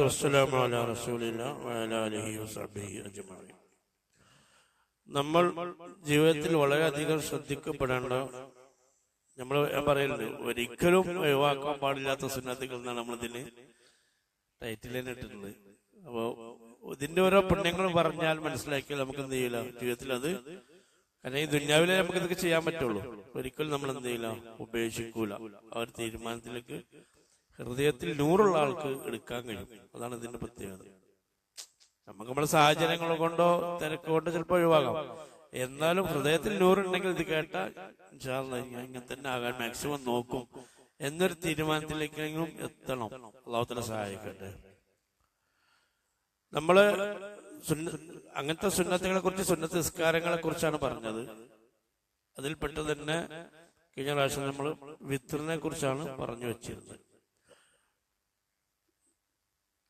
വസ്സലാമു അലാ നമ്മൾ ജീവിതത്തിൽ വളരെയധികം ശ്രദ്ധിക്കപ്പെടേണ്ട നമ്മൾ ഞാൻ പറയുന്നത് ഒരിക്കലും ഒഴിവാക്കാൻ പാടില്ലാത്ത സുന്നത്തുകൾ എന്നാണ് നമ്മളിതിന് ടൈറ്റിൽ തന്നെ ഇട്ടിട്ടുള്ളത്. അപ്പോൾ ഇതിന്റെ ഓരോ പുണ്യങ്ങളും പറഞ്ഞാൽ മനസ്സിലാക്കിയാൽ നമുക്ക് എന്ത് ചെയ്യില്ല? ജീവിതത്തിൽ അത് കാരണം ഈ ദുന്യാവിലെ നമുക്ക് ഇതൊക്കെ ചെയ്യാൻ പറ്റുള്ളൂ. ഒരിക്കലും നമ്മൾ എന്ത് ചെയ്യില്ല? ഉപേക്ഷിക്കൂല. ആ ഒരു തീരുമാനത്തിലേക്ക് ഹൃദയത്തിൽ നൂറുള്ള ആൾക്ക് എടുക്കാൻ കഴിയും. അതാണ് ഇതിന്റെ പ്രത്യേകത. നമുക്ക് നമ്മുടെ സാഹചര്യങ്ങൾ കൊണ്ടോ തിരക്ക് കൊണ്ടോ ചിലപ്പോൾ ഒഴിവാകാം. എന്നാലും ഹൃദയത്തിൽ നൂറുണ്ടെങ്കിൽ ഇത് കേട്ടാൽ ഇങ്ങനെ തന്നെ ആകാൻ മാക്സിമം നോക്കും. എന്നൊരു തീരുമാനത്തിലേക്കെങ്കിലും എത്തണം. അള്ളാഹുത്തിനെ സഹായിക്കട്ടെ. നമ്മൾ അങ്ങനത്തെ സുന്നത്തുകളെ കുറിച്ച് സുന്നത്ത് നിസ്കാരങ്ങളെ കുറിച്ചാണ് പറഞ്ഞത്. അതിൽപ്പെട്ട തന്നെ കഴിഞ്ഞ പ്രാവശ്യം നമ്മൾ വിത്രിനെ കുറിച്ചാണ് പറഞ്ഞു വെച്ചിരുന്നത്.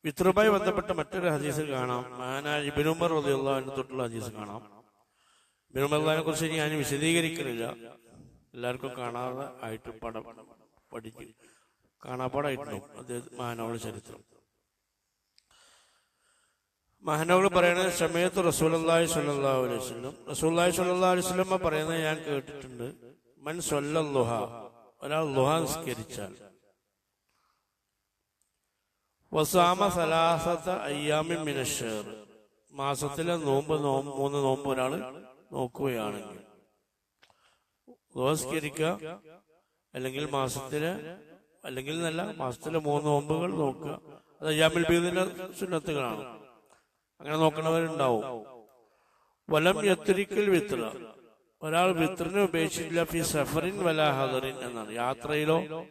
വിത്രുമായി ബന്ധപ്പെട്ട മറ്റൊരു ഹദീസ് കാണാം. മഹാനായ ബിനുമർ റളിയല്ലാഹു തൊട്ടുള്ള ഹദീസ് കാണാം. ബിനുമറിനെ കുറിച്ച് ഞാൻ വിശദീകരിക്കുന്നില്ല. എല്ലാവർക്കും കാണാതെ ആയിട്ട് പടം പഠിക്കും. കാണാപ്പാടായിട്ടുണ്ടാവും അദ്ദേഹം മഹാനോള ചരിത്രം. മഹാനവൾ പറയുന്നത് സമയത്ത് റസൂലി സ്വല്ലല്ലാഹു അലൈഹി വസല്ലം റസൂലി സ്വല്ലല്ലാഹു അലൈഹി വസല്ലം പറയുന്നത് ഞാൻ കേട്ടിട്ടുണ്ട്. മൻ സൊല്ലുഹ ഒരാൾ ലുഹ നിസ്കരിച്ചാൽ മാസത്തിലെ നോമ്പ് നോമ്പ് മൂന്ന് നോമ്പ് ഒരാൾ നോക്കുകയാണെങ്കിൽ. നമസ്കരിക്കുക. അല്ലെങ്കിൽ മാസത്തിലെ അല്ലെങ്കിൽ നല്ല മാസത്തിലെ മൂന്ന് നോമ്പുകൾ നോക്കുക. അത് അയ്യാമിൽ ബീദിന്റെ സുന്നത്തുകളാണ്. അങ്ങനെ നോക്കണവരുണ്ടാവും. വലം യത്രിക്കൽ വിത്ര. ഒരാൾ വിത്രനെ ഉപേക്ഷിച്ചില്ല ഫി സഫറിൻ വലാ ഹദറിൻ എന്നാണ്. യാത്രയിലോ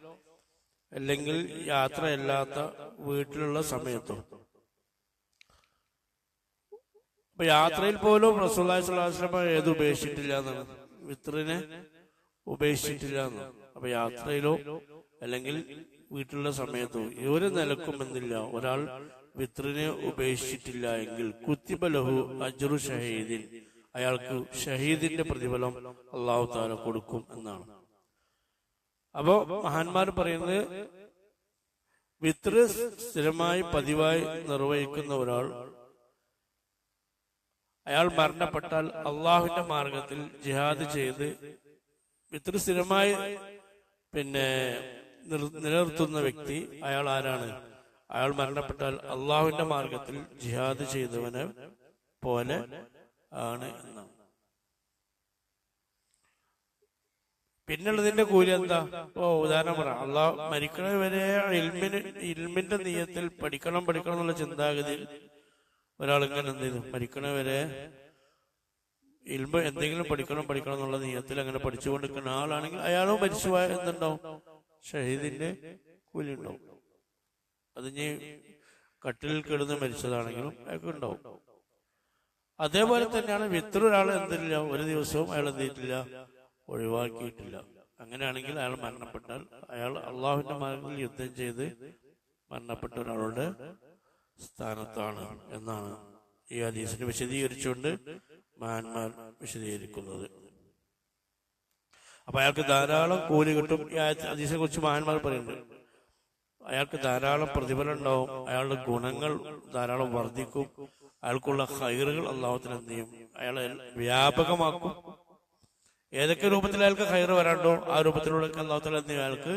അല്ലെങ്കിൽ യാത്രയല്ലാത്ത വീട്ടിലുള്ള സമയത്തും. അപ്പൊ യാത്രയിൽ പോലും റസൂല്ലായി സ്വലാശ്രമ ഏത് ഉപേക്ഷിച്ചിട്ടില്ല എന്നാണ്? വിത്രിനെ ഉപേക്ഷിച്ചിട്ടില്ല എന്നാണ്. അപ്പൊ യാത്രയിലോ അല്ലെങ്കിൽ വീട്ടിലുള്ള സമയത്തോ ഒരു നിലക്കുമെന്നില്ല ഒരാൾ വിത്രിനെ ഉപേക്ഷിച്ചിട്ടില്ല എങ്കിൽ കുത്തിബലഹു അജുറു ഷഹീദിൻ. അയാൾക്ക് ഷഹീദിന്റെ പ്രതിഫലം അള്ളാഹു താല കൊടുക്കും എന്നാണ്. അപ്പോ മഹാന്മാർ പറയുന്നത് വിത്ര സ്ഥിരമായി പതിവായി നിർവഹിക്കുന്ന ഒരാൾ അയാൾ മരണപ്പെട്ടാൽ അള്ളാഹുവിന്റെ മാർഗത്തിൽ ജിഹാദ് ചെയ്ത് വിത്ര സ്ഥിരമായി പിന്നെ നിർ- നിലനിർത്തുന്ന വ്യക്തി അയാൾ ആരാണ്? അയാൾ മരണപ്പെട്ടാൽ അള്ളാഹുവിന്റെ മാർഗത്തിൽ ജിഹാദ് ചെയ്തവനെ പോലെ ആണ് എന്നാണ്. പിന്നുള്ളതിന്റെ കൂലി എന്താ? ഓ ഉദാഹരണം പറയാം അള്ളാഹ് മരിക്കണ വരെ ഇൽമിന് ഇൽമിന്റെ നീയത്തിൽ പഠിക്കണം പഠിക്കണം എന്നുള്ള ചിന്താഗതിയിൽ ഒരാൾ ഇങ്ങനെ എന്ത് ചെയ്തു? മരിക്കണ വരെ ഇൽമ എന്തെങ്കിലും പഠിക്കണം പഠിക്കണം എന്നുള്ള നീയത്തിൽ അങ്ങനെ പഠിച്ചുകൊണ്ടിരിക്കുന്ന ആളാണെങ്കിൽ അയാളും മരിച്ചു പോയ ഷഹീദിന്റെ കൂലി ഉണ്ടാവും. അത് ഇനി കട്ടിലിൽ കിടന്ന് മരിച്ചതാണെങ്കിലും അയാൾക്ക് ഉണ്ടാവും. അതേപോലെ തന്നെയാണ് വിത്ര ഒരാൾ എന്തില്ല? ഒരു ദിവസവും അയാൾ എന്ത് ചെയ്തിട്ടില്ല? ഒഴിവാക്കിയിട്ടില്ല. അങ്ങനെയാണെങ്കിൽ അയാൾ മരണപ്പെട്ടാൽ അയാൾ അള്ളാഹുവിന്റെ മാർഗത്തിൽ യുദ്ധം ചെയ്ത് മരണപ്പെട്ട ഒരാളുടെ സ്ഥാനത്താണ് എന്നാണ് ഈ ഹദീസിനെ വിശദീകരിച്ചുകൊണ്ട് മഹാന്മാർ വിശദീകരിക്കുന്നത്. അപ്പൊ അയാൾക്ക് ധാരാളം കൂലി കിട്ടും. ഈ ഹദീസിനെ കുറിച്ച് മഹാന്മാർ പറയുന്നുണ്ട് അയാൾക്ക് ധാരാളം പ്രതിഫലം ഉണ്ടാവും. അയാളുടെ ഗുണങ്ങൾ ധാരാളം വർദ്ധിക്കും. അയാൾക്കുള്ള ഹൈറുകൾ അള്ളാഹുത്തിന് എന്ത് ചെയ്യും അയാളെ വ്യാപകമാക്കും. ഏതൊക്കെ രൂപത്തിൽ അയാൾക്ക് ഹൈറ് വരാണ്ടോ ആ രൂപത്തിലൂടെ അള്ളാഹുത്താല അയാൾക്ക്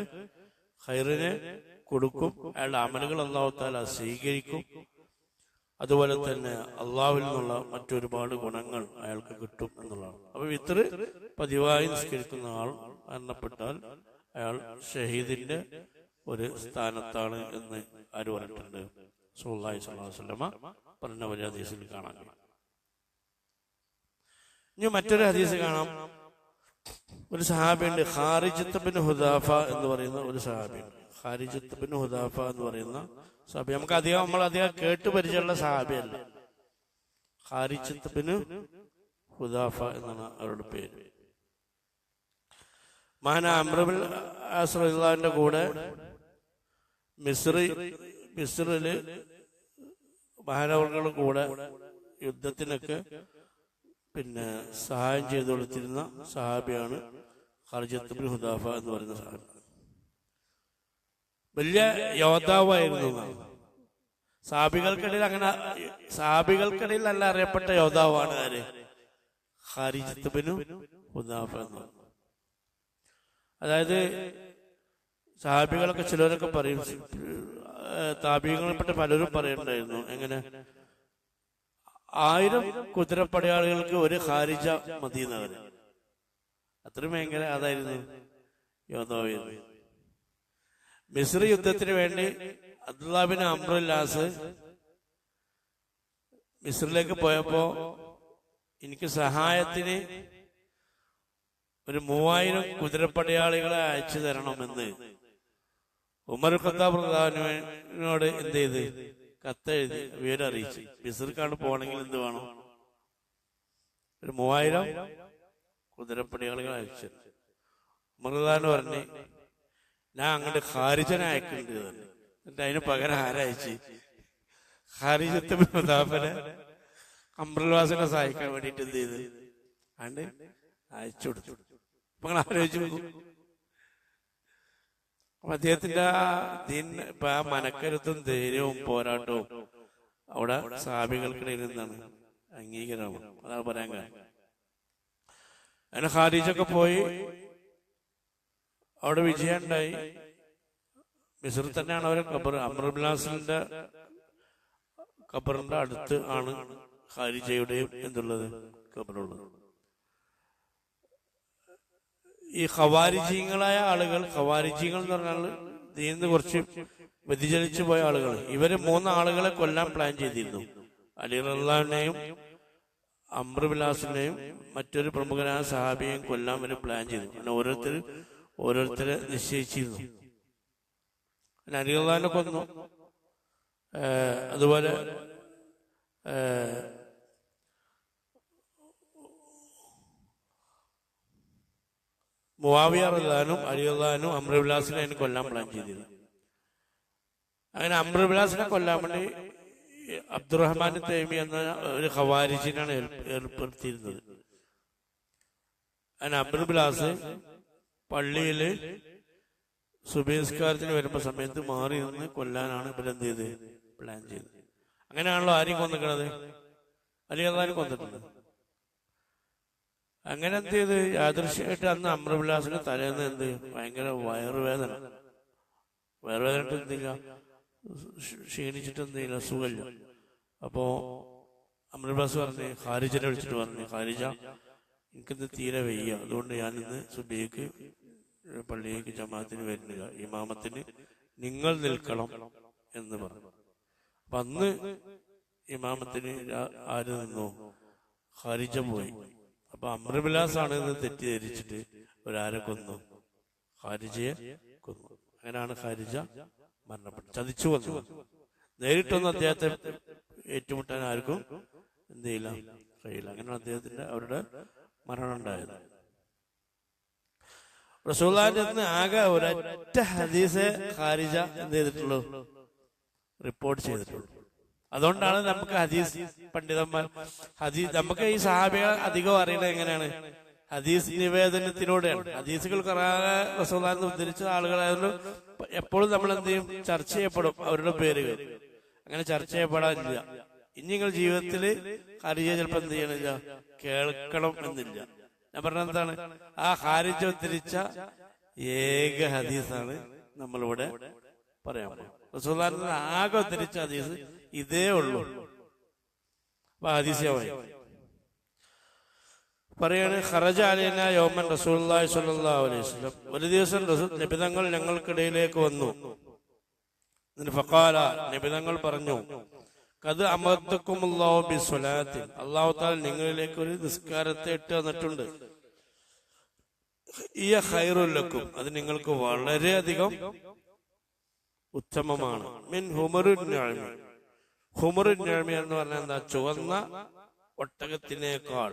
ഹൈറിനെ കൊടുക്കും. അയാളുടെ അമലുകൾ അള്ളാഹുത്താല സ്വീകരിക്കും. അതുപോലെ തന്നെ അള്ളാഹുവിൽ നിന്നുള്ള മറ്റൊരുപാട് ഗുണങ്ങൾ അയാൾക്ക് കിട്ടും എന്നുള്ളതാണ്. അപ്പൊ ഇത്ര പതിവായി നിസ്കരിക്കുന്ന ആൾ മരണപ്പെട്ടാൽ അയാൾ ഷഹീദിന്റെ ഒരു സ്ഥാനത്താണ് എന്ന് ആര് പറഞ്ഞിട്ടുണ്ട്? സുഹായി സ്വല്ലാ വല്ലമ പറഞ്ഞ ഒരു ഹദീസിൽ കാണാൻ ഇനി മറ്റൊരു ഹദീസ് കാണാം. ഒരു സഹാബിയുണ്ട് ഖാരിജത്ത് ബിൻ ഹുദാഫ എന്ന് പറയുന്ന ഒരു സഹാബിയുണ്ട് ഖാരിജത്ത് ബിൻ ഹുദാഫ എന്ന് പറയുന്ന സഹാബി. നമുക്ക് അധികം നമ്മൾ അധികം കേട്ട് പരിചയമുള്ള സഹാബിയല്ല. ഖാരിജത്ത് ബിൻ ഹുദാഫ എന്നാണ് അവരുടെ പേര്. മഹാന അമ്രബിൻ ആസ്രദിന്റെ കൂടെ മിസ്രി മിസ്രിൽ മഹാനവർകളുടെ കൂടെ യുദ്ധത്തിനൊക്കെ പിന്നെ സഹായം ചെയ്തു കൊടുത്തിരുന്ന സഹാബിയാണ് ഹർജത്ത് ബിൻ ഹുദാഫ എന്ന് പറയുന്ന സഹാബി. വലിയ യോദ്ധാവായിരുന്നു. സാബികൾക്കിടയിൽ അങ്ങനെ സാബികൾക്കിടയിൽ നല്ല അറിയപ്പെട്ട യോദ്ധാവാണ് ആര്? ഹാരിജിത്തുബിനു ഹുദാഫ എന്ന് അതായത് സാബികളൊക്കെ ചിലരൊക്കെ പറയും താബികളെപ്പെട്ട പലരും പറയുന്നുണ്ടായിരുന്നു എങ്ങനെ? ആയിരം കുതിരപ്പടയാളികൾക്ക് ഒരു ഹാരിജ മതി എന്നവര് അത്രയും ഭയങ്കര അതായിരുന്നു യോദ്ധാവായിരുന്നു മിസ്ര യുദ്ധത്തിന് വേണ്ടി അബ്ദുല്ലാബിൻ അമ്രുല്ലാസ് മിസ്രിലേക്ക് പോയപ്പോ എനിക്ക് സഹായത്തിന് ഒരു മൂവായിരം കുതിരപ്പടയാളികളെ അയച്ചു തരണമെന്ന് ഉമർ ഖത്താബ് പ്രധാനോട് എന്ത് ചെയ്ത്? കത്തെഴുതി വിവരം അറിയിച്ചു ബിസർക്കാട് പോകണമെങ്കിൽ എന്ത് വേണം? ഒരു മൂവായിരം കുതിരപ്പണികൾ അയച്ചു. ഉമർ പറഞ്ഞു ഞാൻ അങ്ങോട്ട് ഹാരിജന അയക്കേണ്ടി എന്ന്. എന്നിട്ട് അതിന് പകരം ആരയച്ച് ഹാരിജത്തെ മുതാഫനെ അമ്രൽവാസിനെ സഹായിക്കാൻ വേണ്ടിട്ട് എന്ത് ചെയ്ത്? അയച്ചു കൊടുത്തു. അപ്പൊ ആലോചിച്ച് അദ്ദേഹത്തിന്റെ ആ മനക്കരുത്തും ധൈര്യവും പോരാട്ടവും അവിടെ സാബികൾക്കിടയിൽ നിന്നാണ് അംഗീകരണം അതാണ് പറയാൻ കാരണം. അങ്ങനെ ഖാരിജൊക്കെ പോയി. അവിടെ വിജയം ഉണ്ടായി. മിസ്രിൽ തന്നെയാണ് അവരെ ഖബർ. അമർബിലാസിന്റെ ഖബറിന്റെ അടുത്ത് ആണ് ഖാരിജയുടെയും എന്തുള്ളത്? ഖബറുള്ളത്. ഈ ഖവാരിജീങ്ങളായ ആളുകൾ ഖവാരിജീങ്ങൾ എന്ന് പറഞ്ഞാൽ നീന്ന് കുറച്ച് വ്യതിചലിച്ചു പോയ ആളുകൾ. ഇവർ മൂന്ന് ആളുകളെ കൊല്ലാൻ പ്ലാൻ ചെയ്തിരുന്നു. അലി റഹ്ലാനെയും അമ്രബിലാസിനെയും മറ്റൊരു പ്രമുഖനായ സഹാബിയെയും കൊല്ലാൻ വരെ പ്ലാൻ ചെയ്തു. അങ്ങനെ ഓരോരുത്തർ ഓരോരുത്തരെ നിശ്ചയിച്ചിരുന്നു. അങ്ങനെ അലി റഹ്ലാനെ കൊന്നു. അതുപോലെ മുവാവിയ റഹ്ലാനും അലി റഹ്ലാനും അമ്രബിലാസിനെ അതിന് കൊല്ലാൻ പ്ലാൻ ചെയ്തിരുന്നു. അങ്ങനെ അമ്രവിലാസിനെ കൊല്ലാൻ വേണ്ടി അബ്ദുറഹ്മാൻ തേമി എന്ന ഒരു ഖവാരിജിനാണ് ഏർ- ഏർപ്പെടുത്തിയിരുന്നത്. അങ്ങനെ അബ്ദുൽബിലാസ് പള്ളിയിൽ സുബേസ്കാരത്തിന് വരുമ്പോ സമയത്ത് മാറി നിന്ന് കൊല്ലാനാണ് ഇവരെന്ത് ചെയ്ത് പ്ലാൻ ചെയ്തത്. അങ്ങനെയാണല്ലോ ആരെയും കൊന്നിക്കണത് അലി അതാരും കൊന്നിട്ടുണ്ട് അങ്ങനെ എന്ത് ചെയ്ത്? യാദൃശ്യമായിട്ട് അന്ന് അമ്രവിലാസിന് തലേന്ന് എന്ത് ഭയങ്കര വയറുവേദന. വയറുവേദന എന്തില്ല ക്ഷ- ക്ഷീണിച്ചിട്ട് എന്തില്ല സുഖമില്ല. അപ്പോ അമ്രവിലാസ് പറഞ്ഞ് ഖാരിജനെ വിളിച്ചിട്ട് പറഞ്ഞു ഖാരിജ എനിക്കിന്ന് തീരെ വയ്യ. അതുകൊണ്ട് ഞാൻ ഇന്ന് സുബിയേക്ക് പള്ളിയിലേക്ക് ജമാഅത്തിന് വരുന്നില്ല. ഇമാമത്തിന് നിങ്ങൾ നിൽക്കണം എന്ന് പറഞ്ഞു. അപ്പൊ അന്ന് ഇമാമത്തിന് ആര് നിന്നു? ഖാരിജ പോയി. അപ്പൊ അമൃവിലാസാണ് ആണ് എന്ന് തെറ്റിദ്ധരിച്ചിട്ട് ഒരാരെ കൊന്നു. ഖാരിജയെ കൊന്നു. അങ്ങനെയാണ് ഖാരിജ മരണപ്പെട്ടത്. ചതിച്ചു കൊന്നു നേരിട്ടൊന്നും അദ്ദേഹത്തെ ഏറ്റുമുട്ടാൻ ആർക്കും എന്ത് ചെയ്യില്ല കഴിയില്ല. അങ്ങനെയാണ് അദ്ദേഹത്തിന്റെ അവരുടെ മരണം ഉണ്ടായത്. റസൂലാന്റെ ആകെ ഒരൊറ്റ ഹദീസെ ഖാരിജ എന്ത് ചെയ്തിട്ടുള്ളൂ? റിപ്പോർട്ട് ചെയ്തിട്ടുള്ളൂ. അതുകൊണ്ടാണ് നമുക്ക് ഹദീസ് പണ്ഡിതന്മാർ ഹദീസ് നമുക്ക് ഈ സഹാബികൾ അധികം അറിയുന്നത് എങ്ങനെയാണ്? ഹദീസ് നിവേദനത്തിലൂടെയാണ്. ഹദീസുകൾ റസൂലാന്ന് ഉദ്ധരിച്ച ആളുകളായതുകൊണ്ട് എപ്പോഴും നമ്മൾ എന്ത് ചെയ്യും? ചർച്ച ചെയ്യപ്പെടും അവരുടെ പേരുകൾ. അങ്ങനെ ചർച്ച ചെയ്യപ്പെടാനില്ല. ഇനി നിങ്ങൾ ജീവിതത്തിൽ ഖാരിജ ചിലപ്പോൾ എന്ത് ചെയ്യണില്ല? കേൾക്കണം എന്നില്ല. ഞാൻ പറഞ്ഞ എന്താണ്? ആ ഖാരിജ ഉദ്ധരിച്ച ഏക ഹദീസാണ് നമ്മളിവിടെ പറയാൻ പോകുന്നത്. റസൂലുള്ളാഹിന്റെ ആകെ ഉദ്ധരിച്ച ഹദീസ് ഇതേ ഉള്ളൂ. ഹദീസ്യമായി പറയാണ് ഖറജ അലീന യോമൻ സ്വല്ലല്ലാഹു അലൈഹി ഒരു ദിവസം റസൂൽ നബിതങ്ങൾ ഞങ്ങൾക്കിടയിലേക്ക് വന്നു. ഫഖാല നബിതങ്ങൾ പറഞ്ഞു കത് അമർത്തക്കുമുള്ളാഹു ബി സ്വലാത്തിൽ അള്ളാഹു താൽ നിങ്ങളിലേക്ക് ഒരു നിസ്കാരത്തെ ഇട്ട് തന്നിട്ടുണ്ട്. ഈ ഹൈറുല്ലക്കും അത് നിങ്ങൾക്ക് വളരെയധികം ഉത്തമമാണ്. മിൻ ഹുമറുന്യാഴ്മി ഞാമി എന്ന് പറഞ്ഞാൽ എന്താ? ചുവന്ന ഒട്ടകത്തിനേക്കാൾ.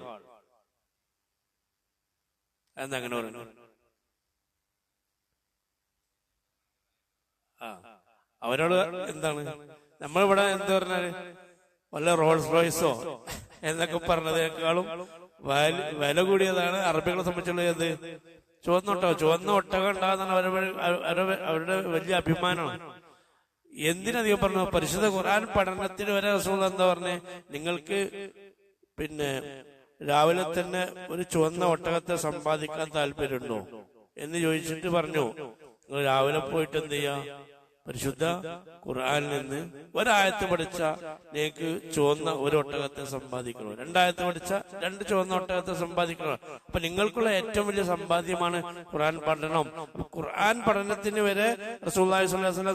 എന്താ പറയുന്നു ആ അവരോട് എന്താണ്? നമ്മളിവിടെ എന്താ പറഞ്ഞാൽ വല്ല റോൾസ് റോയ്സോ എന്നൊക്കെ പറഞ്ഞതിനേക്കാളും വാല്- കൂടിയതാണ് അറബികളെ സംബന്ധിച്ചുള്ള എന്ത് ചുവന്ന ഒട്ടകം. ചുവന്ന ഒട്ടകം അവരുടെ അവരുടെ വലിയ അഭിമാനമാണ്. എന്തിനധികം പറഞ്ഞു പരിശുദ്ധ ഖുർആൻ പഠനത്തിന് വരെ റസൂൾ എന്താ പറഞ്ഞേ? നിങ്ങൾക്ക് പിന്നെ രാവിലെ തന്നെ ഒരു ചുവന്ന ഒട്ടകത്തെ സമ്പാദിക്കാൻ താല്പര്യമുണ്ടോ? എന്ന് ചോദിച്ചിട്ട് പറഞ്ഞു. നിങ്ങൾ രാവിലെ പോയിട്ട് എന്ത് ചെയ്യാ? പരിശുദ്ധ ഖുർആാനിൽ നിന്ന് ഒരായത്ത് പഠിച്ച നേക്ക് ചുവന്ന ഒരു ഒട്ടകത്തെ സമ്പാദിക്കണോ രണ്ടായത്ത് പഠിച്ച രണ്ട് ചുവന്ന ഒട്ടകത്തെ സമ്പാദിക്കണോ അപ്പൊ നിങ്ങൾക്കുള്ള ഏറ്റവും വലിയ സമ്പാദ്യമാണ് ഖുർആൻ പഠനം. ഖുർആൻ പഠനത്തിന് വരെ റസൂല്ലാഹി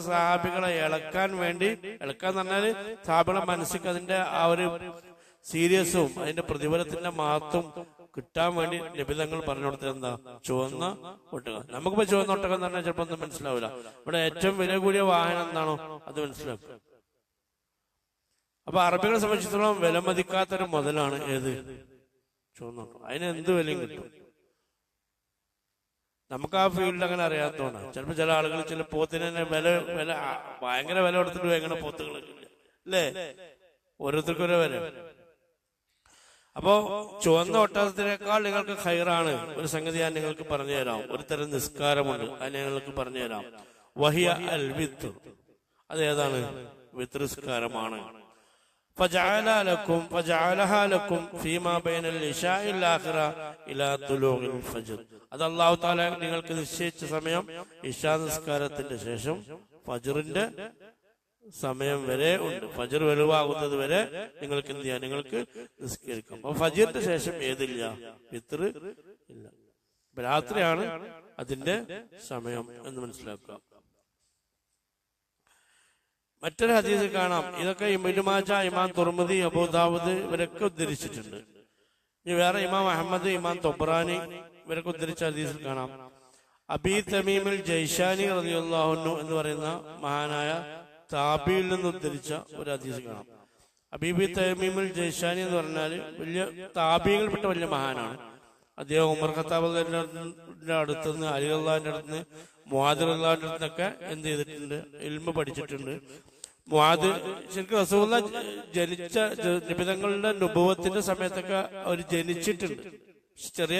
സഹാബികളെ ഇളക്കാൻ വേണ്ടി ഇളക്കാൻ പറഞ്ഞാൽ സഹാബികളെ മനസ്സിക്ക് അതിന്റെ ആ ഒരു സീരിയസും അതിന്റെ പ്രതിഫലത്തിന്റെ മഹത്വം കിട്ടാൻ വേണ്ടി നിബിധങ്ങൾ പറഞ്ഞു കൊടുത്തത് എന്താ ചുവന്ന ഒട്ടകം. നമുക്കിപ്പോ ചുവന്ന ഒട്ടകം എന്ന് പറഞ്ഞാൽ ചിലപ്പോ ഒന്നും മനസ്സിലാവില്ല. ഇവിടെ ഏറ്റവും വില കൂടിയ വാഹനം എന്താണോ അത് മനസ്സിലാക്കുക. അപ്പൊ അറബികളെ സംബന്ധിച്ചിടത്തോളം വില മതിക്കാത്തൊരു മുതലാണ് ഏത്? ചുവന്ന ഒട്ടകം. അതിന് എന്ത് വിലയും കിട്ടും? നമുക്ക് ആ ഫീൽഡ് അങ്ങനെ അറിയാത്തതുകൊണ്ടാണ് ചിലപ്പോൾ ചില ആളുകൾ ചില പോത്തിന് തന്നെ വില വില ഭയങ്കര വില കൊടുത്തിട്ട് എങ്ങനെ പോത്തുകൾ അല്ലേ? ഓരോരുത്തർക്കും ഓരോ വില. അപ്പോ ചുവന്ന ഒട്ടകത്തിനേക്കാൾ നിങ്ങൾക്ക് ഹൈറാണ് ഒരു സംഗതി ഞാൻ നിങ്ങൾക്ക് പറഞ്ഞു തരാം ഒരു തരം നിസ്കാരമുണ്ട്. അത് നിങ്ങൾക്ക് പറഞ്ഞു തരാം വഹിയ അൽ വിത്ത് അത് ഏതാണ്? വിത്രിസ്കാരമാണ് അത് നിങ്ങൾക്ക് നിശ്ചയിച്ച സമയം ഇഷാ നിസ്കാരത്തിന്റെ ശേഷം ഫജറിന്റെ സമയം വരെ ഉണ്ട്. ഫജർ വലുവാകുന്നത് വരെ നിങ്ങൾക്ക് എന്ത് ചെയ്യാം? നിങ്ങൾക്ക് നിസ്കരിക്കാം. അപ്പൊ ഫജിറിന് ശേഷം ഏതില്ല? ഇത്ര ഇല്ല. രാത്രിയാണ് അതിന്റെ സമയം എന്ന് മനസ്സിലാക്കുക. മറ്റൊരു ഹദീസ് കാണാം. ഇതൊക്കെ ഇബിനുമാജ ഇമാം തുർമുദി അബൂദാവുദ് ഇവരൊക്കെ ഉദ്ധരിച്ചിട്ടുണ്ട്. ഇനി വേറെ ഇമാം അഹമ്മദ് ഇമാം തൊബ്രാനി ഇവരൊക്കെ ഉദ്ധരിച്ച ഹദീസിൽ കാണാം. അബി തമീമിൽ ജയ്ഷാനി റതിയുള്ള എന്ന് പറയുന്ന മഹാനായ താബിയിൽ നിന്ന് ഉദ്ധരിച്ച ഒരു ഹദീസ് കാണാം. അബീബി തൈമീമുൽ ജയ്ഷാനി എന്ന് പറഞ്ഞാൽ വലിയ താബിയങ്ങൾപ്പെട്ട വലിയ മഹാനാണ്. അദ്ദേഹം ഉമർ ഖത്താബ് ഖത്താബിന്റെ അടുത്തുനിന്ന് അലി അള്ളാഹിന്റെ അടുത്തുനിന്ന് മുഹാദിർ അള്ളാഹിന്റെ അടുത്തൊക്കെ എന്ത് ചെയ്തിട്ടുണ്ട്? ഇൽമ പഠിച്ചിട്ടുണ്ട്. മുഹാദ് ശരിക്കും റസൂള്ള ജനിച്ച നിബിധങ്ങളുടെ നുഭവത്തിന്റെ സമയത്തൊക്കെ അവർ ജനിച്ചിട്ടുണ്ട്. ചെറിയ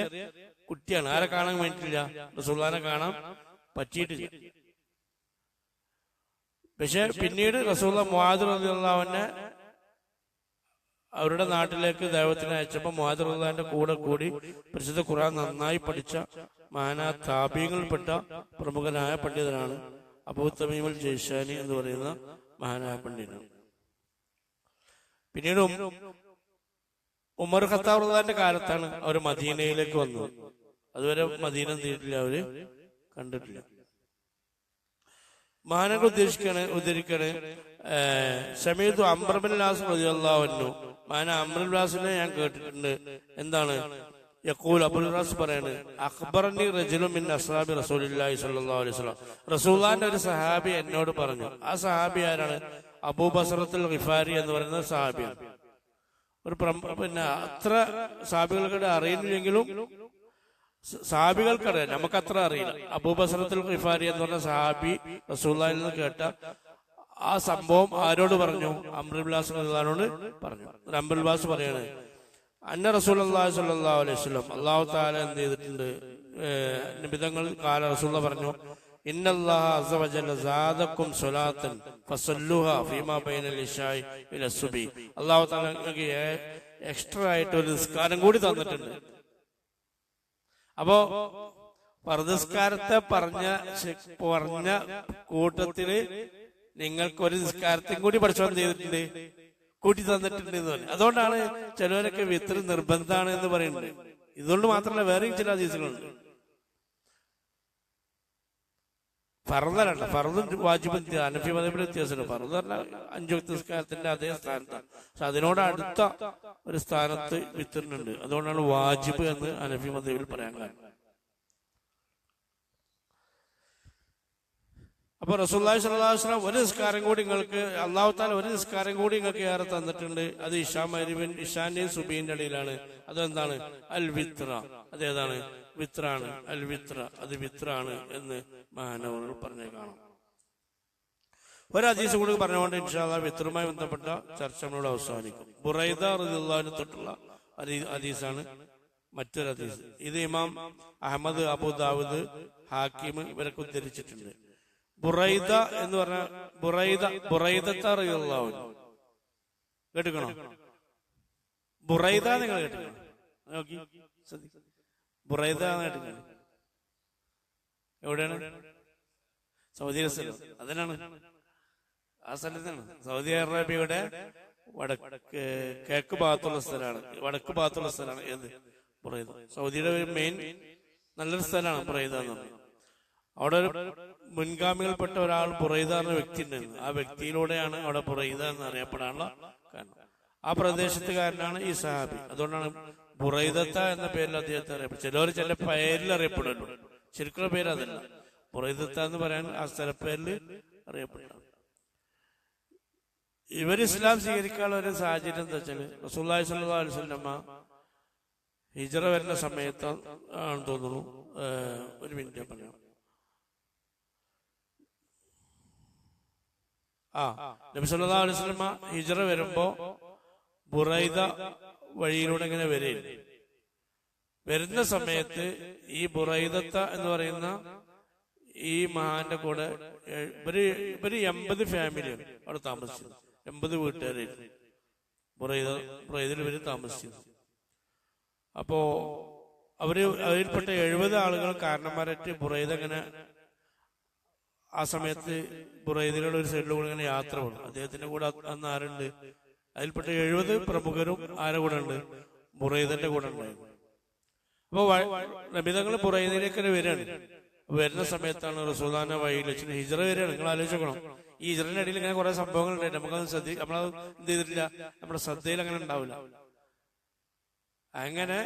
കുട്ടിയാണ്. ആരെ കാണാൻ വേണ്ടിയിട്ടില്ല? റസൂള്ളാനെ കാണാൻ പറ്റിയിട്ടില്ല. പക്ഷെ പിന്നീട് റസൂള്ള മുഹാദിർ അള്ളാഹുവിനെ അവരുടെ നാട്ടിലേക്ക് ദൈവത്തിനെ അയച്ചപ്പോൾ മുഹാദിറുള്ളാന്റെ കൂടെ കൂടി പ്രസിദ്ധ ഖുറാൻ നന്നായി പഠിച്ച മാന താപീയങ്ങളിൽപ്പെട്ട പ്രമുഖനായ പണ്ഡിതനാണ് അബൂ തമീമുൽ ജയ്ഷാനി എന്ന് പറയുന്ന മഹാനായ പണ്ഡിതൻ. പിന്നീട് ഉമർ ഖത്താറുള്ളാന്റെ കാലത്താണ് അവർ മദീനയിലേക്ക് വന്നത്. അതുവരെ മദീന നേരിട്ടില്ല അവർ കണ്ടിട്ടില്ല. മാനകൾ ഉദ്ദേശിക്കാണ് ഉദ്ധരിക്കാണ് സമീതു അംബ്രബിൻലാസ് റളിയല്ലാഹു മാന അംബ്രബിൻലാസിനെ ഞാൻ കേട്ടിട്ടുണ്ട്. എന്താണ്? യക്കൂൽ അബുൽറാസ് പറയാണ് അക്ബറനി റജുലും മിൻ റസൂലി സ്വല്ലല്ലാഹു അലൈഹി വസല്ലം. റസൂലുള്ളാഹിന്റെ ഒരു സഹാബി എന്നോട് പറഞ്ഞു ആ സഹാബി ആരാണ്? അബൂ ബസറത്തുൽ ഗിഫാരി എന്ന് പറയുന്ന സഹാബിയാണ്. ഒരു പിന്നെ അത്ര സഹാബികൾക്കിടെ അറിയുന്നില്ലെങ്കിലും സ- നമുക്ക് നമുക്കത്ര അറിയില്ല. അബൂബസറത്തുൽ ഖിഫാരി എന്ന് പറഞ്ഞ സഹാബി റസൂല്ലായിൽ നിന്ന് കേട്ട ആ സംഭവം ആരോട് പറഞ്ഞു? അമ്രുബിലാസ് റളിയല്ലാഹുവിനോട് പറഞ്ഞു. അമ്രുബിലാസ് പറയാണ് അന്ന റസൂൽ അള്ളാഹു സല്ലല്ലാഹു അലൈഹി വസല്ലം അള്ളാഹു താല എന്ത് ചെയ്തിട്ടുണ്ട്? നിമിതങ്ങൾ കാല റസൂല പറഞ്ഞു അള്ളാഹു താല എക്സ്ട്രാ ആയിട്ട് ഒരു നിസ്കാരം കൂടി തന്നിട്ടുണ്ട്. അപ്പോ പർദസ്കാരത്തെ പറഞ്ഞ പറഞ്ഞ കൂട്ടത്തിൽ നിങ്ങൾക്ക് ഒരു നിസ്കാരത്തെയും കൂടി പഠിച്ചോളം ചെയ്തിട്ടുണ്ട്. കൂട്ടി തന്നിട്ടുണ്ട് എന്ന് പറഞ്ഞു. അതുകൊണ്ടാണ് ചിലവരൊക്കെ വിത്ര നിർബന്ധമാണ് എന്ന് പറയുന്നത്. ഇതുകൊണ്ട് മാത്രമല്ല വേറെയും ചില ഹദീസുകളുണ്ട് ഫർദല്ല ഫർദും വാജിബും അനഫി മതബിലെ വ്യത്യാസമുണ്ട്. ഫർദ് പറഞ്ഞാൽ അഞ്ചു നിസ്കാരത്തിന്റെ അതേ സ്ഥാനത്താണ്. പക്ഷെ അതിനോട് അടുത്ത ഒരു സ്ഥാനത്ത് വിത്തറിനുണ്ട് അതുകൊണ്ടാണ് വാജിബ് എന്ന് അനഫി മതബിൽ പറയാൻ കാരണം. അപ്പൊ റസൂല്ലാഹി വസല്ലം ഒരു നിസ്കാരം കൂടി നിങ്ങൾക്ക് അള്ളാഹു താല ഒരു നിസ്കാരം കൂടി നിങ്ങൾക്ക് ഏറെ തന്നിട്ടുണ്ട്. അത് ഇഷാ മരുവിൻ ഇഷാന്റെയും സുബീന്റെ ഇടയിലാണ്. അതെന്താണ്? അൽ വിത്ര. അതേതാണ്? വിത്രാണ് അൽ വിത്ര അത് വിത്രാണ് എന്ന് മഹാനവർ പറഞ്ഞു കാണാം ഒരു കൂടി പറഞ്ഞുകൊണ്ട് ഇൻഷാല്ല വിത്രുമായി ബന്ധപ്പെട്ട ചർച്ച നമ്മളോട് അവസാനിക്കും. ബുറൈദ റളിയല്ലാഹു തൊട്ടുള്ള അദീസാണ് മറ്റൊരു ഹദീസ് ഇത് ഇമാം അഹമ്മദ് അബു ദാവൂദ് ഹാക്കിം ഇവരൊക്കെ ഉദ്ധരിച്ചിട്ടുണ്ട്. ബുറൈദ എന്ന് പറഞ്ഞ ബുറൈദ ബുറൈദത്തറിയുള്ളവൻ കേട്ടുക്കണോ? ബുറൈദ നിങ്ങൾ കേട്ടുക്കണോ? നോക്കി. ബുറൈദ എന്ന് കേട്ടുക്കണോ എവിടെയാണ്? സൗദി അതിനാണ് ആ സ്ഥലത്താണ് സൗദി അറേബ്യയുടെ വടക്ക് കിഴക്ക് ഭാഗത്തുള്ള സ്ഥലമാണ്. വടക്ക് ഭാഗത്തുള്ള സ്ഥലമാണ് ഏത് ബുറൈദ. സൗദിയുടെ മെയിൻ നല്ലൊരു സ്ഥലമാണ് ബുറൈദ എന്ന് പറയുന്നത്. അവിടെ ഒരു മുൻഗാമികൾപ്പെട്ട ഒരാൾ ബുറൈദ എന്ന വ്യക്തി ഉണ്ടായിരുന്നു ആ വ്യക്തിയിലൂടെയാണ് അവിടെ ബുറൈദ എന്ന് അറിയപ്പെടാനുള്ള കാരണം. ആ പ്രദേശത്തുകാരനാണ് ഈ സഹാബി. അതുകൊണ്ടാണ് ബുറൈദത്ത എന്ന പേരിൽ അദ്ദേഹത്തെ അറിയപ്പെടും. ചിലവർ ചില പേരിൽ അറിയപ്പെടുന്നു. ശരിക്കുള്ള പേര് അതല്ല. ബുറൈദത്ത എന്ന് പറയാൻ ആ സ്ഥലപ്പേരിൽ അറിയപ്പെടുന്നു. ഇവർ ഇസ്ലാം സ്വീകരിക്കാനുള്ള ഒരു സാഹചര്യം എന്താ വെച്ചാൽ റസൂല്ലായി സല്ലല്ലാഹു അലൈഹി വസല്ലമ ഹിജറ വരുന്ന സമയത്ത് ആണെന്ന് തോന്നുന്നു. ഒരു മിനിറ്റ് പറയാം. ആ നബി അലൈഹി വസല്ലമ ഹിജറ വരുമ്പോ ബുറൈദ വഴിയിലൂടെ ഇങ്ങനെ വരില്ല വരുന്ന സമയത്ത് ഈ ബുറൈദത്ത എന്ന് പറയുന്ന ഈ മഹാന്റെ കൂടെ ഇവർ ഇവർ എൺപത് ഫാമിലിയാണ് അവിടെ താമസിച്ചത്. എൺപത് വീട്ടുകാരിൽ ബുറൈദ ബുറൈദിൽ ഇവർ താമസിച്ചത്. അപ്പോ അവർ അതിൽപ്പെട്ട എഴുപത് ആളുകൾ കാരണന്മാരായിട്ട് ബുറൈദ ഇങ്ങനെ ആ സമയത്ത് ബുറൈദിലുള്ള ഒരു സൈഡിലൂടെ ഇങ്ങനെ യാത്ര പോകും അദ്ദേഹത്തിന്റെ കൂടെ അന്ന് ആരുണ്ട്? അതിൽപ്പെട്ട എഴുപത് പ്രമുഖരും ആരുടെ കൂടെ ബുറൈദന്റെ കൂടെ ഉണ്ടായിരുന്നു അപ്പൊ നബിതങ്ങൾ ബുറൈദിലേക്ക് വരികയാണ്. വരുന്ന സമയത്താണ് റസൂദാന വഴിയിൽ വെച്ചിട്ട് ഹിജറ വരികയാണ്. നിങ്ങൾ ആലോചിക്കണം ഈ ഹിജറിന്റെ ഇടയിൽ ഇങ്ങനെ കുറെ സംഭവങ്ങൾ ഉണ്ടായിട്ട് നമുക്കത് ശ്രദ്ധി നമ്മളത് എന്ത് ചെയ്തിട്ടില്ല. നമ്മുടെ ശ്രദ്ധയിൽ അങ്ങനെ ഉണ്ടാവില്ല. അങ്ങനെ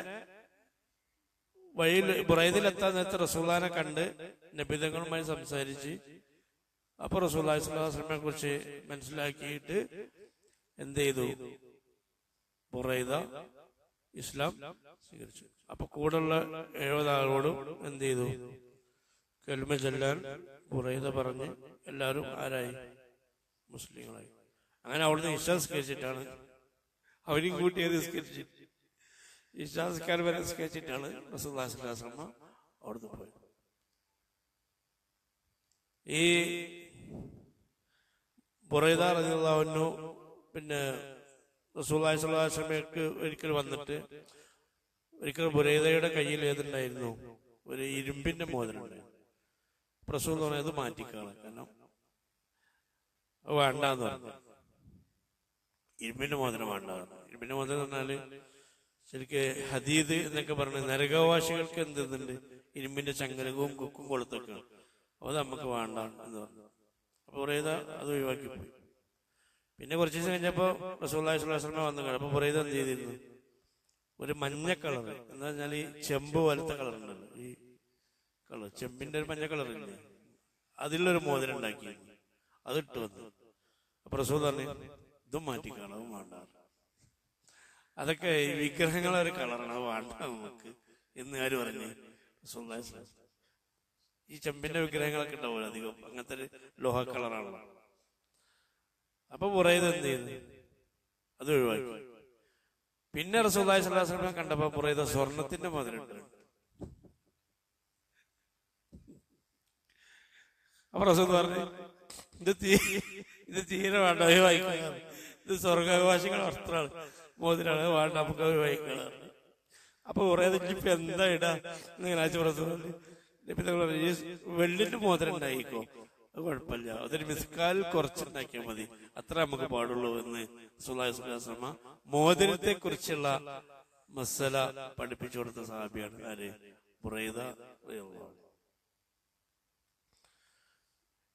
വഴിയിൽ ബുറൈദിലെത്താൻ നേരത്തെ റസൂലാനെ കണ്ട് നബിതങ്ങളുമായി സംസാരിച്ച് അപ്പൊ റസൂൽ അഹ് സ്വലാസ്ലമെ കുറിച്ച് മനസ്സിലാക്കിയിട്ട് എന്ത് ചെയ്തു ബുറൈദ ഇസ്ലാം സ്വീകരിച്ചു. അപ്പൊ കൂടെയുള്ള എഴുപത് എന്ത് ചെയ്തു കെൽമ ചെല്ലാൻ ബുറൈദ പറഞ്ഞ് എല്ലാവരും ആരായി? മുസ്ലിങ്ങളായി. അങ്ങനെ അവിടുന്ന് ഇഷ സ്കരിച്ചിട്ടാണ് അവരും കൂട്ടിയത് സ്കരിച്ചിട്ട് ഇഷാസ്കാർ വരെ സ്കരിച്ചിട്ടാണ് റസൂല്ലാസ്ലാസ്ലമ അവിടുന്ന് പോയത്. ഈ ബുറൈദ റളിയല്ലാഹു പിന്നെ അലൈഹി വസല്ലമയ്ക്ക് ഒരിക്കൽ വന്നിട്ട് ഒരിക്കൽ ബുരേതയുടെ കയ്യിൽ ഏതുണ്ടായിരുന്നു? ഒരു ഇരുമ്പിന്റെ മോതിരം പ്രസൂന്ന് പറഞ്ഞത് മാറ്റിക്കാളെ കാരണം വേണ്ടാന്ന് പറഞ്ഞു. ഇരുമ്പിന്റെ മോതിരം വേണ്ട ഇരുമ്പിന്റെ മോതിരം പറഞ്ഞാൽ ശരിക്ക് ഹദീദ് എന്നൊക്കെ പറഞ്ഞ നരകവാസികൾക്ക് എന്തുണ്ട് ഇരുമ്പിന്റെ ചങ്കലകവും കുക്കും കൊളുത്തൊക്കെ അപ്പൊ നമുക്ക് വേണ്ട എന്ന് പറഞ്ഞു. അപ്പൊ പറയുന്ന അത് ഒഴിവാക്കി പോയി പിന്നെ കുറച്ച് ദിവസം കഴിഞ്ഞപ്പോ റസൂല്ലാഹി വസ്ലമ വന്നു കഴിഞ്ഞപ്പോ പറയുന്നത് എന്ത് ചെയ്തിരുന്നു? ഒരു മഞ്ഞ കളർ എന്താ വെച്ചാൽ ഈ ചെമ്പ് പോലത്തെ കളർ ഉണ്ടല്ലോ. ഈ കളർ ചെമ്പിന്റെ ഒരു മഞ്ഞ കളർ ഇല്ലേ? അതിലൊരു മോതിരം ഉണ്ടാക്കി. അത് ഇട്ട് വന്നു. അപ്പൊ റസൂൽ പറഞ്ഞു ഇതും മാറ്റി കളവും വേണ്ട. അതൊക്കെ ഈ വിഗ്രഹങ്ങളെ ഒരു കളറാണ്. അത് വേണ്ട നമുക്ക്. എന്ന് ആര് പറഞ്ഞു? സ്വല്ലല്ലാഹു ഈ ചെമ്പിന്റെ വിഗ്രഹങ്ങളൊക്കെ ഉണ്ടാവുമല്ലോ അധികം. അങ്ങനത്തെ ഒരു ലോഹ കളറാണ് അപ്പൊ പുറയത് എന്ത് ചെയ്തു? അത് ഒഴിവാക്കി. പിന്നെ സ്വലാസ്ലമെ കണ്ടപ്പോ പുറയത് സ്വർണത്തിന്റെ മധുരമുണ്ട് അപ്പൊ റസൂദ് പറഞ്ഞു ഇത് തീ ഇത് തീരെ വേണ്ട ഒഴിവായിക്കളാ ഇത് സ്വർഗാവകാശികളുടെ വസ്ത്രമാണ് മോതിരാണ് വേണ്ട നമുക്ക് ഒഴിവായിക്കളാ അപ്പൊ പുറയത് ഇപ്പൊ എന്താ ഇടാ ഇങ്ങനെ വെള്ളിന്റെ മോതിരം ഉണ്ടായിക്കോ അത് കുഴപ്പമില്ല. അതൊരു മിസ്കാൽ കുറച്ചുണ്ടാക്കിയാൽ മതി. അത്ര നമുക്ക് പാടുള്ളൂ എന്ന് സുലാസ്മ മോതിരത്തെ കുറിച്ചുള്ള മസല പഠിപ്പിച്ചു കൊടുത്ത സാബിയാണ് ആര്? ബുറൈദ.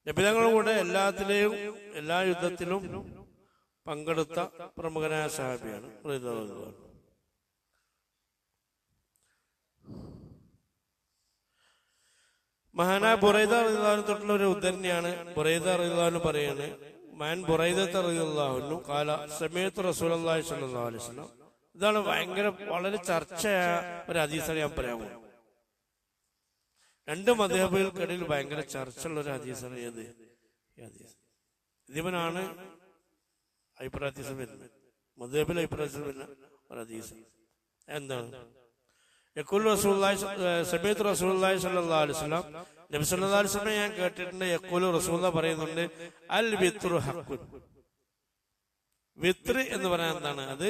നബിതങ്ങളുടെ കൂടെ എല്ലാത്തിലെയും എല്ലാ യുദ്ധത്തിലും പങ്കെടുത്ത പ്രമുഖനായ സാഹിബിയാണ് മഹാനായ ബുറൈദ റഹിദാനു തൊട്ടുള്ള ഒരു ഉദ്ധരണിയാണ്. ബുറൈദ റഹിദാനു പറയാണ് മാൻ ബുറൈദ റളിയല്ലാഹു കാല സമയത്ത് റസൂലി സ്വലം ഇതാണ് ഭയങ്കര വളരെ ചർച്ചയായ ഒരു അതീസാണ് ഞാൻ പറയാൻ പോകുന്നത്. രണ്ട് മതഹബുകൾക്കിടയിൽ ഭയങ്കര ചർച്ചയുള്ള ഒരു അതീസാണ് ഏത്? ഇതിവനാണ് അഭിപ്രായത്തിൽ വരുന്നത്. മധുഹബിൽ അഭിപ്രായത്തിൽ വരുന്ന ഒരു ഹദീസ്. എന്താണ്? നബി ഞാൻ കേട്ടിട്ടുണ്ട് യക്കുൽ റസൂലുള്ള പറയുന്നുണ്ട് അൽ വിത്രു ഹക്കുൻ വിത്ര് എന്ന് പറയാൻ എന്താണ്? അത്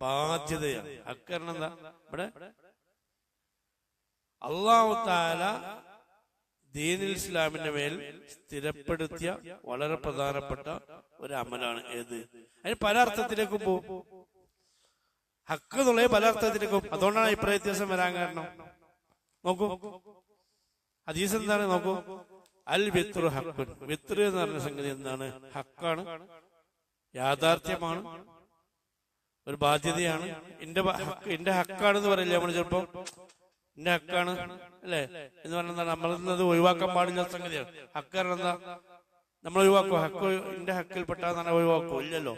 ബാധ്യതയാണ്. ഹക്കരണം എന്താ? ഇവിടെ അള്ളാഹു താല ദീൻ ഇസ്ലാമിന്റെ മേൽ സ്ഥിരപ്പെടുത്തിയ വളരെ പ്രധാനപ്പെട്ട ഒരു അമലാണ്. ഏത്? അതിന് പല അർത്ഥത്തിലേക്കും പോകും. ഹക്ക് എന്നുള്ളത് പല അർത്ഥത്തിലേക്കും അതുകൊണ്ടാണ് അഭിപ്രായ വ്യത്യാസം വരാൻ കാരണം. നോക്കൂ. ഹദീസ് എന്താണ്? നോക്കൂ. അൽ വിത്രു ഹക്കുൻ. വിത്രു എന്ന് പറഞ്ഞ സംഗതി എന്താണ്? ഹക്കാണ്. യാഥാർത്ഥ്യമാണ്. ഒരു ബാധ്യതയാണ്. എന്റെ ഹക്ക് എന്റെ ഹക്കാണെന്ന് പറയില്ലേ നമ്മൾ ചിലപ്പോ? എന്റെ ഹക്കാണ് അല്ലേ? എന്ന് പറഞ്ഞാൽ നമ്മൾ അത് ഒഴിവാക്കാൻ പാടില്ല സംഗതിയാണ്. ഹക്കാരൻ എന്താ? നമ്മൾ ഒഴിവാക്കുക ഹക്ക് എന്റെ ഹക്കിൽപ്പെട്ടാന്ന് പറഞ്ഞാൽ ഒഴിവാക്കുക ഇല്ലല്ലോ.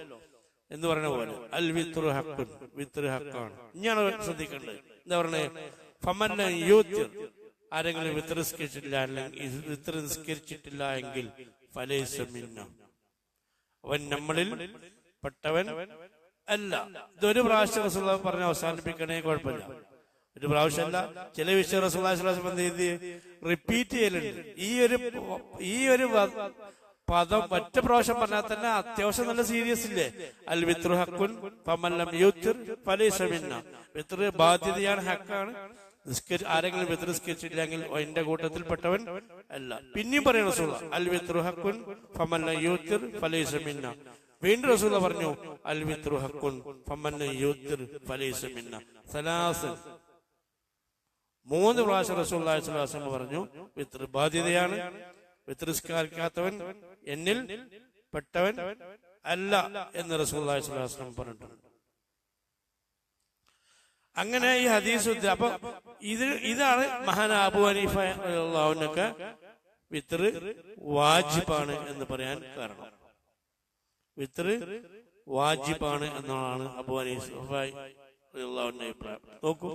എന്ന് പറയുന്ന പോലെ. അൽ വിത്രു ഹക്കുൻ വിത്രു ഹക്കാണ് ഇനിയാണ് ശ്രദ്ധിക്കേണ്ടത്. എന്താ പറഞ്ഞേ ഫമന്ന യൂത്ത്. ആരെങ്കിലും വിത്ര നിസ്കരിച്ചിട്ടില്ല അല്ലെങ്കിൽ വിത്ര നിസ്കരിച്ചിട്ടില്ല എങ്കിൽ ഫലേസമിന്ന അവൻ നമ്മളിൽ പെട്ടവൻ അല്ല. ഇതൊരു പ്രാവശ്യം റസൂള്ള പറഞ്ഞ അവസാനിപ്പിക്കണേ കുഴപ്പമില്ല. ഒരു പ്രാവശ്യമല്ല. ചില വിഷയം റസൂൽ റിപ്പീറ്റ് ചെയ്യലുണ്ട്. ഈ ഒരു ഈ ഒരു പദം ഒറ്റ പ്രാവശ്യം പറഞ്ഞാൽ തന്നെ അത്യാവശ്യം നല്ല സീരിയസ് ഇല്ലേ? അൽ വിത്രു ഹക്കുൻ പമല്ലം യൂത്തിർ ഫലീസമിന്ന വിത്ര് ബാധ്യതയാണ് ഹക്കാണ്. നിസ്കരി ആരെങ്കിലും വിത്ത് നിസ്കരിച്ചില്ലെങ്കിൽ എന്റെ കൂട്ടത്തിൽപ്പെട്ടവൻ അല്ല. പിന്നെയും പറയണ റസൂല അൽ വിത്രു ഹക്കുൻ ഫമല്ല യൂത്തിർ ഫലീസമിന്ന വീണ്ടും റസൂല പറഞ്ഞു അൽ വിത്രു ഹക്കുൻ ഫമല്ല യൂത്തിർ ഫലീസമിന്ന സലാസൻ മൂന്ന് പ്രാവശ്യം റസൂൽ പറഞ്ഞു വിത്ര് ബാധ്യതയാണ്. വിത്ത് നിസ്കരിക്കാത്തവൻ എന്നിൽ പെട്ടവൻ അല്ല എന്ന് റസൂൽ പറഞ്ഞിട്ടുണ്ട്. അങ്ങനെ ഈ ഹദീസ് അപ്പൊ ഇത് ഇതാണ് മഹാൻ അബു ഹനീഫ അള്ളാഹുനൊക്കെ വിത്ര് വാജിബാണ് എന്ന് പറയാൻ കാരണം. വിത്ര് വാജിബാണ് എന്നാണ് അബു ഹനീഫ് അഭിപ്രായം. നോക്കൂ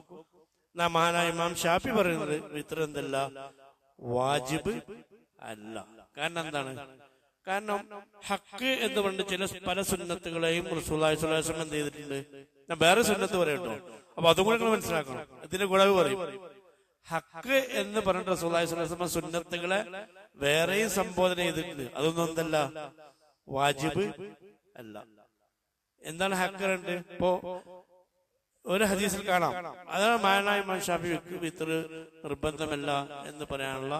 നാ മഹാനായ ഇമാം ഷാഫി പറയുന്നത് വിത്ര് എന്തല്ല? വാജിബ് അല്ല. കാരണം എന്താണ്? കാരണം ഹക്ക് എന്ന് പറഞ്ഞ് ചില പല സുന്നത്തുകളെയും വസല്ലം എന്ത് ചെയ്തിട്ടുണ്ട് ഞാൻ വേറെ സുന്നത്ത് പറയട്ടോ അപ്പൊ അതും കൂടെ മനസ്സിലാക്കണം. ഇതിന്റെ ഗുണവ് പറയും. ഹക്ക് എന്ന് പറഞ്ഞ റസൂലുള്ളാഹി സ്വല്ലല്ലാഹു അലൈഹി വസല്ലം സുന്നത്തുകളെ വേറെയും സംബോധന ചെയ്തിട്ടുണ്ട്. അതൊന്നും എന്തല്ല? വാജിബ് അല്ല. എന്താണ് ഹക്ക് ഉണ്ട് ഇപ്പോ ഒരു ഹദീസിൽ കാണാം. അതാണ് മാനായ ഇമാം ഷാഫി വിത്തർ നിർബന്ധമല്ല എന്ന് പറയാനുള്ള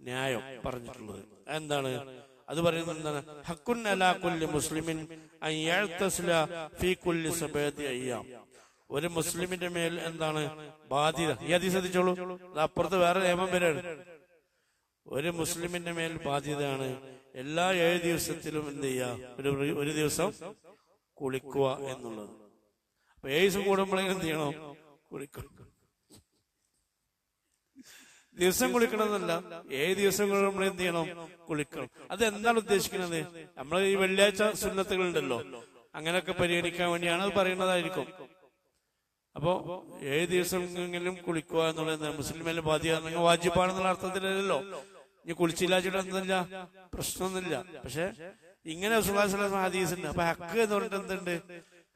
ന്യായം പറഞ്ഞിട്ടുള്ളത്. എന്താണ്? അത് പറയുന്നത് എന്താണ്? ഹക്കുൻ അലാ കുല്ലി മുസ്ലിമിൻ ഫീ കുല്ലി സബേദി അയ്യാം. ഒരു മുസ്ലിമിന്റെ മേൽ എന്താണ്? ബാധ്യത. ഈ അതി ശ്രദ്ധിച്ചോളൂ. അത് അപ്പുറത്ത് വേറെ നിയമം വരെയാണ്. ഒരു മുസ്ലിമിന്റെ മേൽ ബാധ്യതയാണ് എല്ലാ ഏഴ് ദിവസത്തിലും എന്ത് ചെയ്യുക ഒരു ഒരു ദിവസം കുളിക്കുക എന്നുള്ളത്. അപ്പൊ ഏഴ് ദിവസം കൂടുമ്പോഴേക്കും എന്ത് ചെയ്യണം? കുളിക്കണം. ദിവസം കുളിക്കണമെന്നല്ല ഏത് ദിവസം നമ്മൾ എന്ത് ചെയ്യണം? കുളിക്കണം. അത് എന്താണ് ഉദ്ദേശിക്കുന്നത്? നമ്മൾ ഈ വെള്ളിയാഴ്ച സുന്നത്തുകൾ ഉണ്ടല്ലോ അങ്ങനെയൊക്കെ പരിഗണിക്കാൻ വേണ്ടിയാണ് അത് പറയുന്നതായിരിക്കും. അപ്പോ ഏഴ് ദിവസമെങ്കിലും കുളിക്കുക എന്നുള്ളത് മുസ്ലിമിലെ ബാധ്യത വാജിബാണെന്നുള്ള അർത്ഥത്തിലല്ലോ ഇനി കുളിച്ചില്ലാച്ചിട്ട് എന്തില്ല പ്രശ്നമൊന്നുമില്ല. പക്ഷെ ഇങ്ങനെ സുഹാസ്ലാം ഹദീസ് ഉണ്ട് അപ്പൊ ഹക്ക് എന്ന് പറഞ്ഞിട്ട് എന്തുണ്ട്?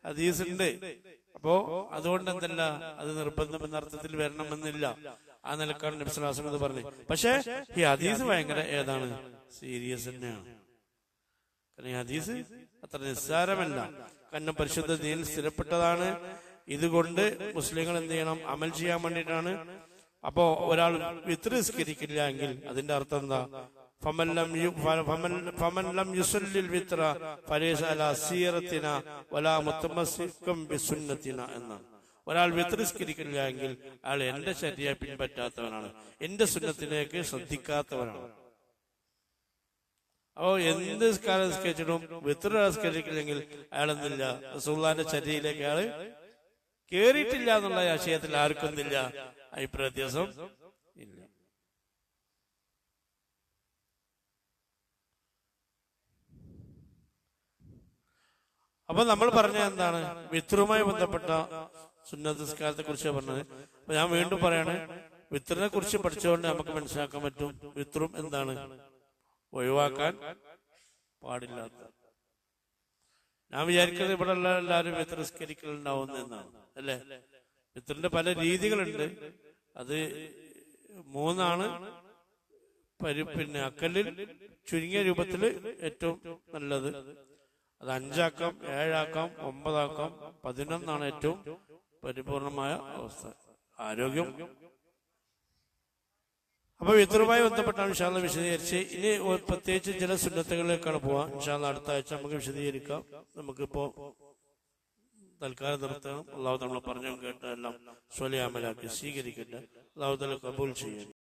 ഹദീസ് ഉണ്ട് അപ്പോ അതുകൊണ്ട് എന്തല്ല? അത് നിർബന്ധം എന്ന അർത്ഥത്തിൽ വരണമെന്നില്ല. ആ നിലക്കാണ് നബ്സലാസം എന്ന് പറഞ്ഞു. പക്ഷേ ഈ ഹദീസ് ഭയങ്കര ഏതാണ്? സീരിയസ് തന്നെയാണ്. കാരണം ഈ ഹദീസ് അത്ര നിസ്സാരമല്ല. കാരണം പരിശുദ്ധ ദീൻ സ്ഥിരപ്പെട്ടതാണ്. ഇതുകൊണ്ട് മുസ്ലിങ്ങൾ എന്ത് ചെയ്യണം? അമൽ ചെയ്യാൻ വേണ്ടിയിട്ടാണ്. അപ്പോ ഒരാൾ വിത്രിസ്കരിക്കില്ല എങ്കിൽ അതിന്റെ അർത്ഥം എന്താ? എന്നാണ്. ഒരാൾ വിത്രിസ്കരിക്കില്ല എങ്കിൽ അയാൾ എന്റെ ശരിയെ പിൻപറ്റാത്തവനാണ്. എന്റെ സുന്നത്തിലേക്ക് ശ്രദ്ധിക്കാത്തവനാണ്. അപ്പോ എന്ത് കാലസ്കരിച്ചിട്ടും നിസ്കരിച്ചിട്ടും വിത്ര നിസ്കരിക്കില്ലെങ്കിൽ അയാൾ എന്തില്ല റസൂള്ളാന്റെ അയാൾ കേറിയിട്ടില്ല എന്നുള്ള ആശയത്തിൽ ആർക്കൊന്നില്ല അഭിപ്രായ വ്യത്യാസം ഇല്ല. അപ്പൊ നമ്മൾ പറഞ്ഞ എന്താണ്? വിത്രുമായി ബന്ധപ്പെട്ട സുന്നതസ്കാരത്തെ കുറിച്ച് പറഞ്ഞത്. അപ്പൊ ഞാൻ വീണ്ടും പറയാണ് വിത്രനെ കുറിച്ച് പഠിച്ചുകൊണ്ട് നമുക്ക് മനസ്സിലാക്കാൻ പറ്റും വിത്രും എന്താണ്. ഒഴിവാക്കാൻ പാടില്ലാത്ത. ഞാൻ വിചാരിക്കുന്നത് ഇവിടെ ഉള്ള എല്ലാവരും വിത്രസ്കരിക്കലുണ്ടാവും എന്നാണ് അല്ലെ? വിത്രന്റെ പല രീതികളുണ്ട്. അത് മൂന്നാണ്. പരി പിന്നെ അക്കല്ലിൽ ചുരുങ്ങിയ രൂപത്തിൽ ഏറ്റവും നല്ലത്. അത് അഞ്ചാക്കാം ഏഴാക്കാം ഒമ്പതാക്കാം പതിനൊന്നാണ് ഏറ്റവും പരിപൂർണമായ അവസ്ഥ. ആരോഗ്യം. അപ്പൊ ഇത്രയുമായി ബന്ധപ്പെട്ടാണ് വിശാല വിശദീകരിച്ച് ഇനി പ്രത്യേകിച്ച് ചില സുന്നത്തുകളിലേക്കാണ് പോവാം. വിശാല അടുത്ത ആഴ്ച നമുക്ക് വിശദീകരിക്കാം. നമുക്കിപ്പോ തൽക്കാലം നിർത്തണം. അള്ളാഹു നമ്മൾ പറഞ്ഞു കേട്ട എല്ലാം സ്വലയാമലാക്കി സ്വീകരിക്കട്ടെ. അള്ളാഹു തല കബൂൽ ചെയ്യട്ടെ.